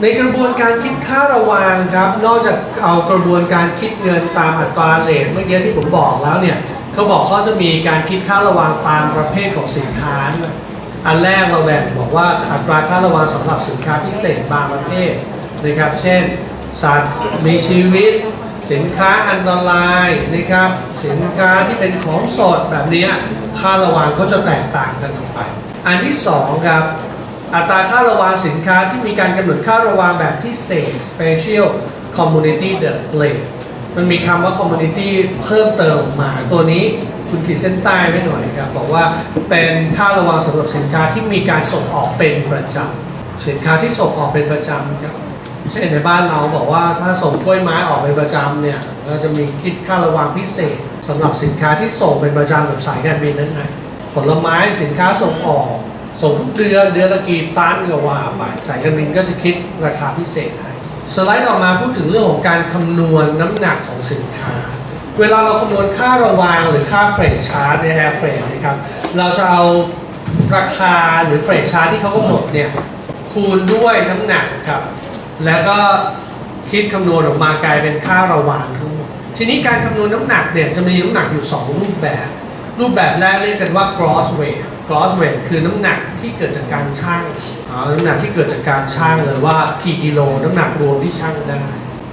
ในกระบวนการคิดค่าระวางครับ นอกจากเอากระบวนการคิดเงินตามอัตราเรทเมื่อกี้ที่ผมบอกแล้วเนี่ยเขาบอกเขาจะมีการคิดค่าระวางตามประเภทของสินค้าด้วยอันแรกเราแบ่งบอกว่าอัตราค่าระวางสำหรับสินค้าพิเศษบางประเภทนะครับ เช่นสัตว์มีชีวิต สินค้าอันตรายนะครับ สินค้าที่เป็นของสดแบบนี้ค่าระวางก็จะแตกต่างกันออกไป อันที่สองครับ อัตราค่าระวางสินค้าที่มีการกำหนดค่าระวางแบบพิเศษ special community rate มันมีคำว่า community เพิ่มเติมมาตัวนี้คุณขีดเส้นใต้ไว้หน่อยครับ บอกว่าเป็นค่าระวางสำหรับสินค้าที่มีการส่งออกเป็นประจำสินค้าที่ส่งออกเป็นประจำครับเช่นในบ้านเราบอกว่าถ้าส่งกล้วยไม้ออกเป็นประจำเนี่ยเราจะมีคิดค่าระวางพิเศษสำหรับสินค้าที่ส่งเป็นประจำกับสายการบินนั้นนะผลไม้สินค้าส่งออก ส่งทุกเดือนเดือนละกี่ตันก็ว่าไปสายการบินก็จะคิดราคาพิเศษให้สไลด์ต่อมาพูดถึงเรื่องของการคำนวณน้ำหนักของสินค้า เวลาเราคำนวณค่าระวางหรือค่าเฟรชชาร์จในแอร์เฟรชนะครับเราจะเอาราคาหรือเฟรชชาร์จที่เขากำหนดเนี่ยคูณด้วยน้ำหนักครับ แล้วก็คิดคำนวณออกมากลายเป็นค่าระวางทั้งหมดทีนี้การคำนวณน้ำหนักเนี่ยจะมีน้ำหนักอยู่ 2 รูปแบบ รูปแบบแรกเรียกกันว่า gross weight gross weight คือน้ำหนักที่เกิดจากการชั่งน้ำหนักที่เกิดจากการชั่งเลยว่ากี่กิโล น้ำหนักรวมที่ชั่งได้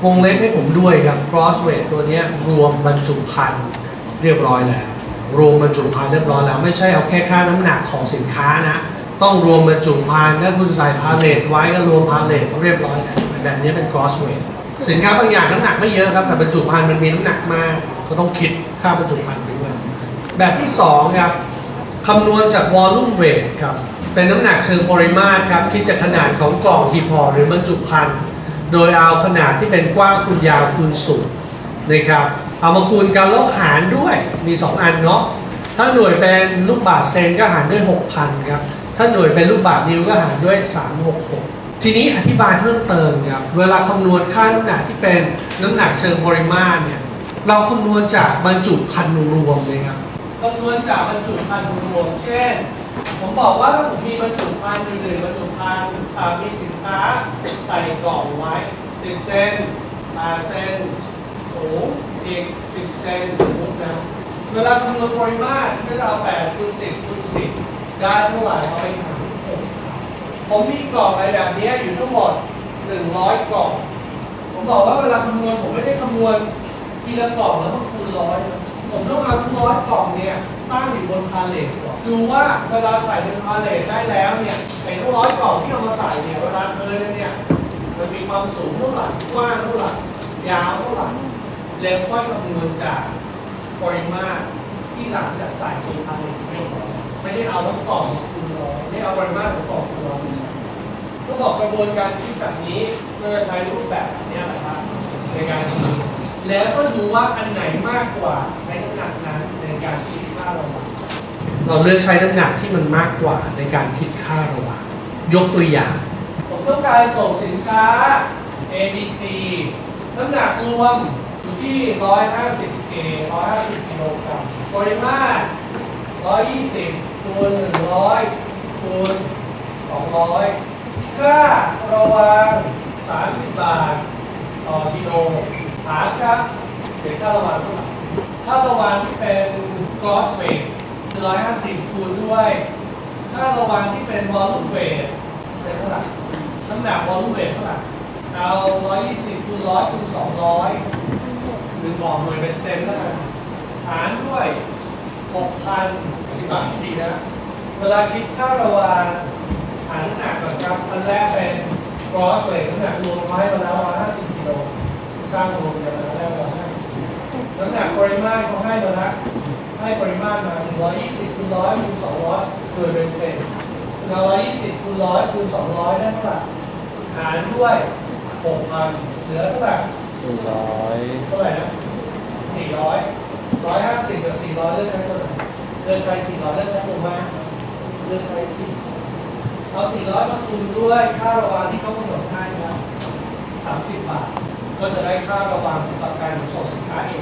วงเล็บให้ผมด้วยครับ gross weight ตัวนี้รวมบรรจุภัณฑ์เรียบร้อยแล้ว รวมบรรจุภัณฑ์เรียบร้อยแล้ว ไม่ใช่เอาแค่ค่าน้ำหนักของสินค้านะ ต้องรวมบรรจุภัณฑ์ถ้าคุณใส่พาเลทไว้ก็รวมพาเลทเรียบร้อยแล้วแบบนี้เป็น gross weight สินค้าบางอย่างน้ำหนักไม่เยอะครับ แต่บรรจุภัณฑ์มันมีน้ำหนักมากก็ต้องคิดค่าบรรจุภัณฑ์ไปด้วยแบบที่สองครับ คำนวณจาก volume weight ครับ เป็นน้ำหนักเชิงปริมาตรครับ คิดจากขนาดของกล่องหีบห่อหรือบรรจุภัณฑ์ โดยเอาขนาดที่เป็นกว้างคูณยาวคูณสูงนะครับ เอามาคูณกันแล้วหารด้วย มี 2 อันเนาะ ถ้าหน่วยเป็นลูกบาศก์เซนก็หารด้วย 6,000 ครับ ถ้าหน่วยเป็นลูกบาศก์นิ้วก็หารด้วย 366 ทีนี้อธิบายเพิ่มเติมครับ เวลาคำนวณค่าน้ำหนักที่เป็นน้ำหนักเชิงปริมาตรเนี่ย เราคำนวณจากบรรจุภัณฑ์รวมเลยครับ คำนวณจากบรรจุภัณฑ์รวม เช่น ผมบอกว่าถ้าผมมีบรรจุภัณฑ์อยู่หนึ่งบรรจุภัณฑ์มีสินค้าใส่กล่องไว้ 10 เซน8เซนสูงอีก 10 เซนสูงนะเวลาคำนวณปริมาตรก็จะเอา8คูณ10คูณ10 ได้เท่าไหร่เอาไปหารผมมีกล่องอะไรแบบนี้อยู่ทั้งหมด 100 กล่อง ผมบอกว่าเวลาคำนวณผมไม่ได้คำนวณทีละกล่องแล้วมาคูณร้อยนะ ผมต้องเอาทุกร้อยกล่องเนี่ยตั้งอยู่บนพาเลทก่อนดูว่าเวลาใส่บนพาเลทได้แล้วเนี่ยไอ้ทุกร้อยกล่องที่เอามาใส่เนี่ยเวลาเทเนี่ยมันมีความสูงเท่าไหร่กว้างเท่าไหร่ยาวเท่าไหร่แล้วค่อยคำนวณจากปริมาตรที่หลังจากใส่บนพาเลทเรียบร้อยไม่ได้เอาทั้งกล่องคูณร้อยไม่เอาปริมาตรของกล่องคูณร้อยก็บอกกระบวนการคิดแบบนี้เราจะใช้รูปแบบเนี้ยแหละครับในการ แล้วก็ดูว่าอันไหนมากกว่าใช้น้ำหนักนั้นในการคิดค่าระวางเราเลือกใช้น้ำหนักที่มันมากกว่าในการคิดค่าระวางยกตัวอย่าง ผมต้องการส่งสินค้า A B C น้ำหนักรวมอยู่ที่ 150 K 150กิโลกรัมปริมาตร 120คูณ100คูณ200 ค่าระวาง 30 บาท ต่อกิโล ถามครับเสียค่าระวางเท่าไหร่ค่าระวางที่เป็น gross weight 150คูณด้วยค่าระวางที่เป็น volume weight เป็นเท่าไหร่น้ำหนัก volume weight เท่าไหร่เอา120คูณ100คูณ200หรือบอกหน่วยเป็นเซนแล้วกันหารด้วย6,000ปฏิบัติทีนะ เวลาคิดค่าระวางหารน้ำหนักก่อนครับอันแรกเป็น gross weight น้ำหนักรวมเขาให้มาแล้ว สร้างรวมกันมาแล้ว150น้ำหนักปริมาตรเขาให้มาแล้วให้ปริมาตรมา 120คูณ100คูณ200โดยเป็นเศษเรา120คูณ100คูณ200ได้เท่าไหร่หารด้วย 6,000 เหลือเท่าไหร่สี่ร้อยเท่าไหร่นะสี่ร้อยร้อยห้าสิบกับสี่ร้อยเลือกใช้ตัวไหนเลือกใช้สี่ร้อยเลือกใช้ตัวมากเลือกใช้สี่เอาสี่ร้อยมาคูณด้วยค่าระวางที่เขากำหนดให้นะสามสิบบาท ก็จะได้ค่าระวางสำหรับการขนส่งสินค้าเอง